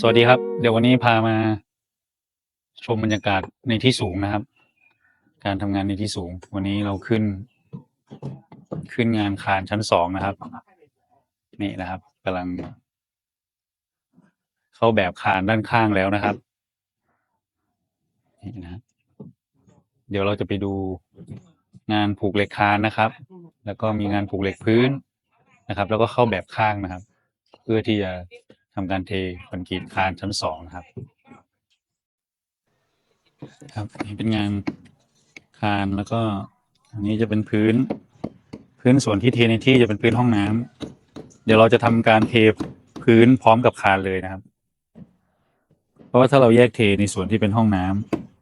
สวัสดีครับ เดี๋ยววันนี้พามา ชมบรรยากาศในที่สูงนะครับ การทำงานในที่สูง วันนี้เราขึ้น ขึ้นงานคานชั้นสองนะครับ นี่นะครับกำลัง เข้าแบบคานด้านข้างแล้วนะครับนี่นะเดี๋ยวเราจะไปดูงานผูกเหล็กคานนะครับ แล้วก็มีงานผูกเหล็กพื้นนะครับ แล้วก็เข้าแบบข้างนะครับ เพื่อที่จะ ทำการเทคอนกรีตคานชั้นสองนะครับ ครับนี่เป็นงานคานแล้วก็อันนี้จะเป็นพื้น พื้นส่วนที่เทในที่จะเป็นพื้นห้องน้ำเดี๋ยวเราจะทำการเทพื้นพร้อมกับคานเลยนะครับ เพราะว่าถ้าเราแยกเทในส่วนที่เป็นห้องน้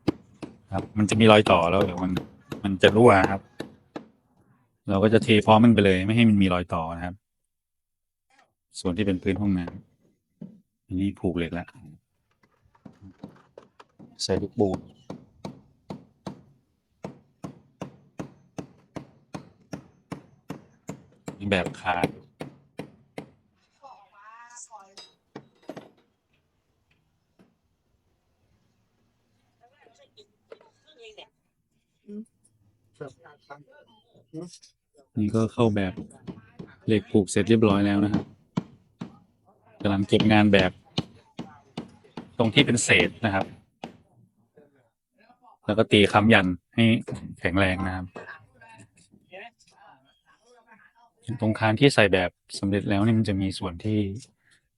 ำครับ มันจะมีรอยต่อแล้วเดี๋ยวมันมันจะรั่วครับ เราก็จะเทพร้อมมันไปเลย ไม่ให้มันมีรอยต่อนะครับ ส่วนที่เป็นพื้นห้องน้ำ นนี้ผูกเหล็กแล้ว ใส่ลูกบูดนี่แบบคานนี่ก็เข้าแบบเหล็กผูกเสร็จเรียบร้อยแล้วนะครับกำลังเก็บงานแบบ ตรงที่เป็นเศษนะครับ แล้วก็ตีค้ำยันให้แข็งแรงนะครับ ตรงคานที่ใส่แบบสำเร็จแล้วนี่มันจะมีส่วนที่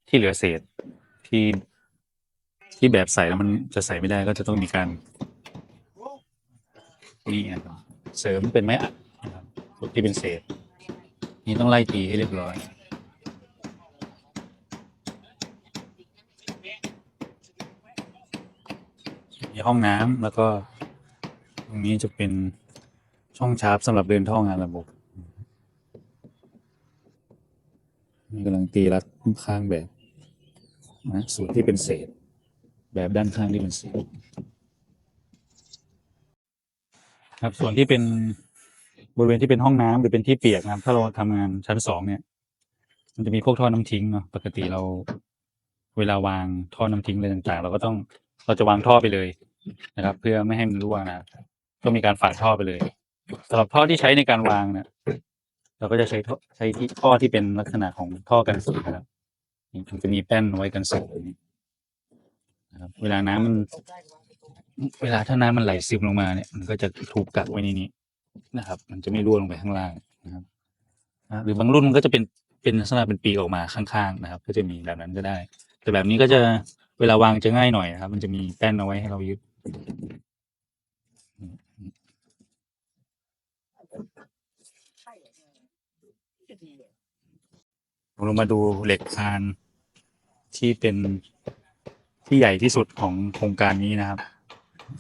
ที่เหลือเศษที่ที่แบบใส่แล้วมันจะใส่ไม่ได้ก็จะต้องมีการนี่นะครับเสริมเป็นไม้อัดนะครับที่เป็นเศษ นี่ต้องไล่ตีให้เรียบร้อย ห้องน้ำแล้วก็ ตรงนี้จะเป็นช่องชาร์ปสำหรับเดินท่องานระบบนี่กำลังตีรัดข้างแบบนะส่วนที่เป็นเศษ แบบด้านข้างที่เป็นเศษครับส่วนที่เป็นบริเวณที่เป็นห้องน้ำหรือเป็นที่เปียกนะครับ ถ้าเราทำงานชั้นสองเนี่ย มันจะมีพวกท่อน้ำทิ้งเนาะปกติเรา เวลาวางท่อน้ำทิ้งอะไรต่างๆ เราก็ต้องเราจะวางท่อไปเลย นะครับ เพื่อไม่ให้มันรั่วนะครับก็มีการฝาดท่อไปเลยสำหรับท่อที่ใช้ในการวางเนี่ยเราก็จะใช้ท่อใช้ที่ท่อที่เป็นลักษณะของท่อกันซึมนะครับมันจะมีแป้นไว้กันซึมนะครับ เวลาน้ำมัน เวลาถ้าน้ำมันไหลซึมลงมาเนี่ยมันก็จะถูกกักไว้ในนี้นะครับ มันจะไม่รั่วลงไปข้างล่างนะครับนะหรือบางรุ่นมันก็จะเป็นเป็นลักษณะเป็นปีกออกมาข้างๆนะครับ ก็จะมีแบบนั้นก็ได้ แต่แบบนี้ก็จะเวลาวางจะง่ายหน่อยนะครับ มันจะมีแป้นเอาไว้ให้เรายึด เรามาดูเหล็กคานที่เป็นที่ใหญ่ที่สุดของโครงการนี้นะครับ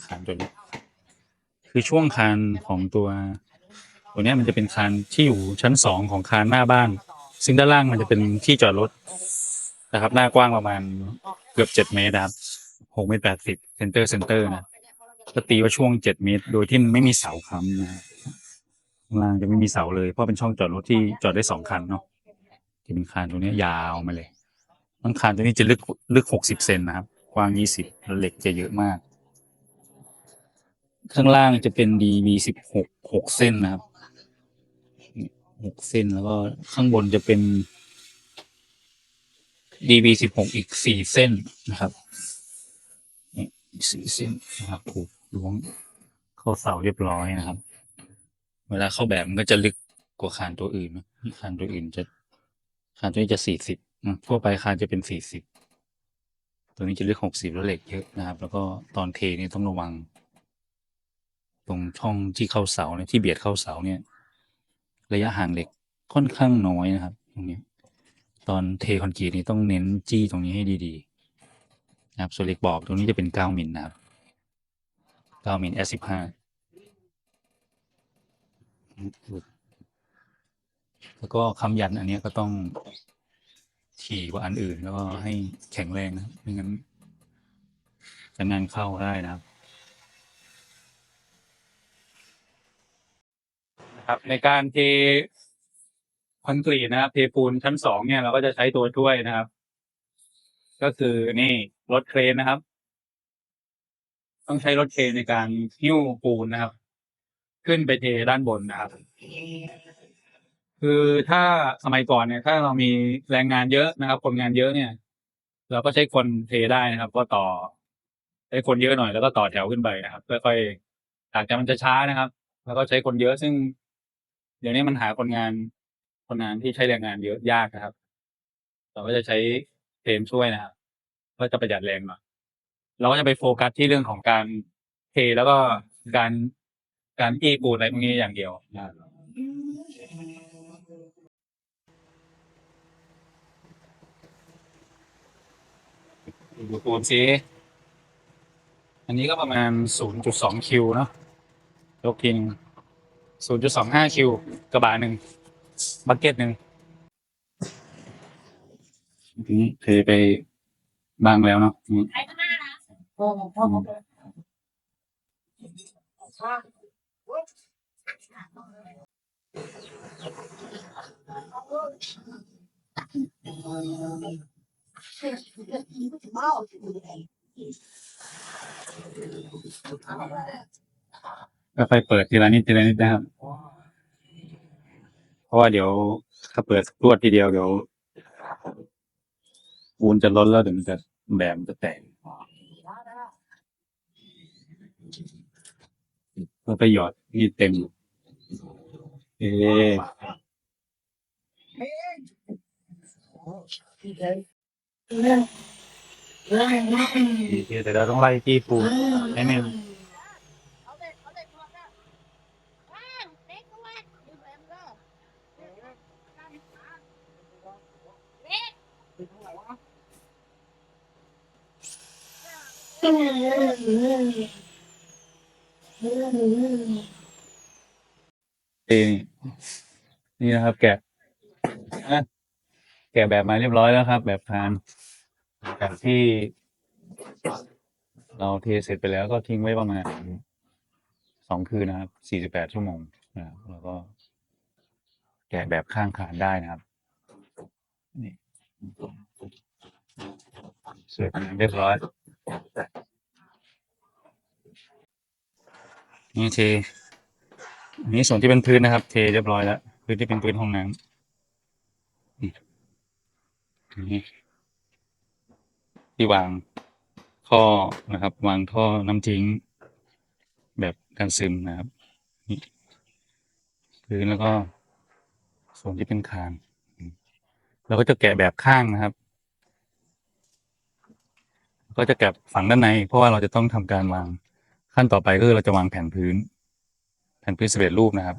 คานตัวนี้คือช่วงคานของตัวตัวนี้มันจะเป็นคานที่อยู่ชั้นสองของคานหน้าบ้าน ซึ่งด้านล่างมันจะเป็นที่จอดรถนะครับ หน้ากว้างประมาณเกือบเจ็ดเมตรนะครับ หกเมตรแปดสิบเซนเตอร์เซนเตอร์นะก็ตีว่าช่วงเจ็ดเมตร โดยที่มันไม่มีเสาค้ำนะข้างล่างจะไม่มีเสาเลย เพราะเป็นช่องจอดรถที่จอดได้สองคันเนาะที่เป็นคานตัวเนี้ยยาวมาเลยมันคานตัวนี้จะลึกลึกหกสิบเซนนะครับ กว้างยี่สิบแล้วเหล็กจะเยอะมาก ข้างล่างจะเป็น DV สิบหกหกเส้นนะครับหกเส้นแล้วก็ข้างบนจะเป็น DV สิบหกอีกสี่เส้นนะครับนี่อีก สี่เส้นนะครับผูกล้วงเข้าเสาเรียบร้อยนะครับ เวลาเข้าแบบมันก็จะลึกกว่าคานตัวอื่นนะคานตัวอื่นจะคานตัวนี้จะสี่สิบทั่วไปคานจะเป็นสี่สิบตัวนี้จะลึกหกสิบแล้วเหล็กเยอะนะครับ แล้วก็ตอนเทนี่ต้องระวัง ตรงช่องที่เข้าเสาเนี่ยที่เบียดเข้าเสาเนี่ย ระยะห่างเหล็กค่อนข้างน้อยนะครับ ตรงนี้ ตอนเทคอนกรีตนี่ต้องเน้นจี้ตรงนี้ให้ดีๆ นะครับส่วนเหล็กบอกตรงนี้จะเป็นเก้ามิลนะครับเก้ามิล S สิบห้าแล้วก็คำยันอันนี้ก็ต้องถี่กว่าอันอื่น แล้วก็ให้แข็งแรงนะไม่งั้นจะงานเข้าได้นะครับครับในการเทคอนกรีตนะครับเทปูนชั้นสองเนี่ยเราก็จะใช้ตัวช่วยนะครับ ก็คือนี่ รถเครนนะครับ ต้องใช้รถเครนในการหิ้วปูนนะครับ ขึ้นไปเทด้านบนนะครับ คือถ้าสมัยก่อนเนี่ย ถ้าเรามีแรงงานเยอะนะครับ คนงานเยอะเนี่ย เราก็ใช้คนเทได้นะครับ ก็ต่อใช้คนเยอะหน่อยแล้วก็ต่อแถวขึ้นไปนะครับค่อยๆอาจจะมันจะช้านะครับ แล้วก็ใช้คนเยอะซึ่ง เดี๋ยวนี้มันหาคนงานคนงานที่ใช้แรงงานเยอะยากนะครับ เราก็จะใช้เทรนช่วยนะครับ ก็จะประหยัดแรงหน่อยเราก็จะไปโฟกัสที่เรื่องของการเทแล้วก็การการอี้ปูนอะไรพวกนี้อย่างเดียวนะครับดูปูนซิอันนี้ก็ประมาณ 0.2 คิวเนาะยกทิ้ง0.25 คิว กระบะหนึ่ง บักเก็ตหนึ่งทีนี้เทไป บ้างแล้วเนาะอืมพ่อพ่อพ่อค่อยเปิดทีละนิดทีละนิดนะครับ เพราะว่าเดี๋ยวถ้าเปิดรวดทีเดียวเดี๋ยว ปูนจะล้นแล้วเดี๋ยวมันจะแบบมันจะแตกเพื่อไปหยอดนี่เต็ม เอ๊ะแต่เราต้องไล่ที่ปูนให้มัน เองนี่นะครับ แกะอะแกะแบบมาเรียบร้อยแล้วครับ แบบพานแบบที่ เราเทเสร็จไปแล้วก็ทิ้งไว้ประมาณสองคืนนะครับ สี่สิบแปดชั่วโมงนะครับแล้วก็ แกะแบบข้างขานได้นะครับ นี่เสร็จเรียบร้อย นี่เทอันนี้ส่วนที่เป็นพื้นนะครับ เทเรียบร้อยแล้วพื้นที่เป็นพื้นห้องน้ำนี่ที่วางท่อนะครับ วางท่อน้ำทิ้ง แบบการซึมนะครับนี่พื้นแล้วก็ส่วนที่เป็นคานเราก็จะแกะแบบข้างนะครับ ก็จะแกะฝังด้านใน เพราะว่าเราจะต้องทำการวาง ขั้นต่อไปก็คือเราจะวางแผ่นพื้น แผ่นพื้นสำเร็จรูปนะครับ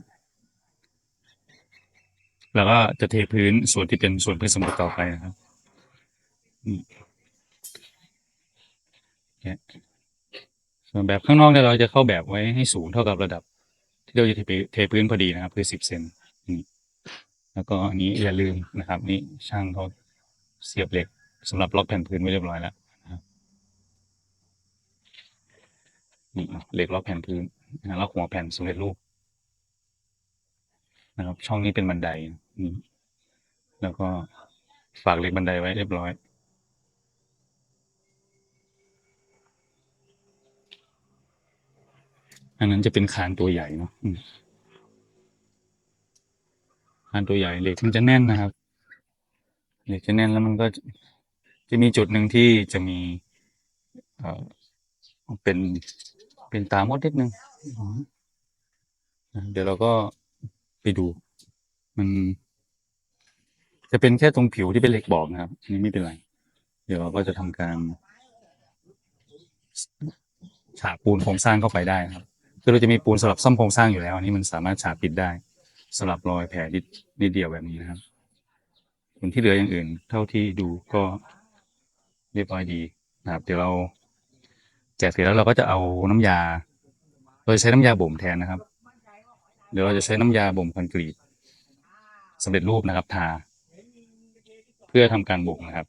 แล้วก็จะเทพื้นส่วนที่เป็นส่วนพื้นสำเร็จต่อไปนะครับนี่ส่วนแบบข้างนอกเนี่ยเราจะเข้าแบบไว้ให้สูงเท่ากับระดับ ที่เราจะเทพื้นพอดีนะครับ คือสิบเซนนี่แล้วก็อันนี้อย่าลืมนะครับ นี่ช่างเขาเสียบเหล็กสำหรับล็อกแผ่นพื้นไว้เรียบร้อยแล้ว นี่เหล็กล็อกแผ่นพื้นนะล็อกหัวแผ่นสำเร็จรูปนะครับ ช่องนี้เป็นบันไดนี่แล้วก็ฝากเหล็กบันไดไว้เรียบร้อยอันนั้นจะเป็นคานตัวใหญ่เนาะอืมคานตัวใหญ่เหล็กมันจะแน่นนะครับเหล็กจะแน่นแล้วมันก็จะจะมีจุดหนึ่งที่จะมี เอ่อ เป็น เป็นตามดนิดนึงเดี๋ยวเราก็ไปดู มัน จะเป็นแค่ตรงผิวที่เป็นเหล็กบอกนะครับอันนี่ไม่เป็นไร เดี๋ยวเราก็จะทำการฉาบปูนโครงสร้างเข้าไปได้ครับคือเราจะมีปูนสำหรับซ่อมโครงสร้างอยู่แล้ว อันนี้มันสามารถฉาบปิดได้สำหรับรอยแผลนิดนิดเดียวแบบนี้นะครับส่วนที่เหลืออย่างอื่น เท่าที่ดูก็เรียบร้อยดีนะครับ เดี๋ยวเรา แจกเสร็จแล้วเราก็จะเอาน้ำยาเราจะใช้น้ำยาบ่มแทนนะครับเดี๋ยวเราจะใช้น้ำยาบ่มคอนกรีตสำเร็จรูปนะครับ ทา เพื่อทำการบ่มนะครับ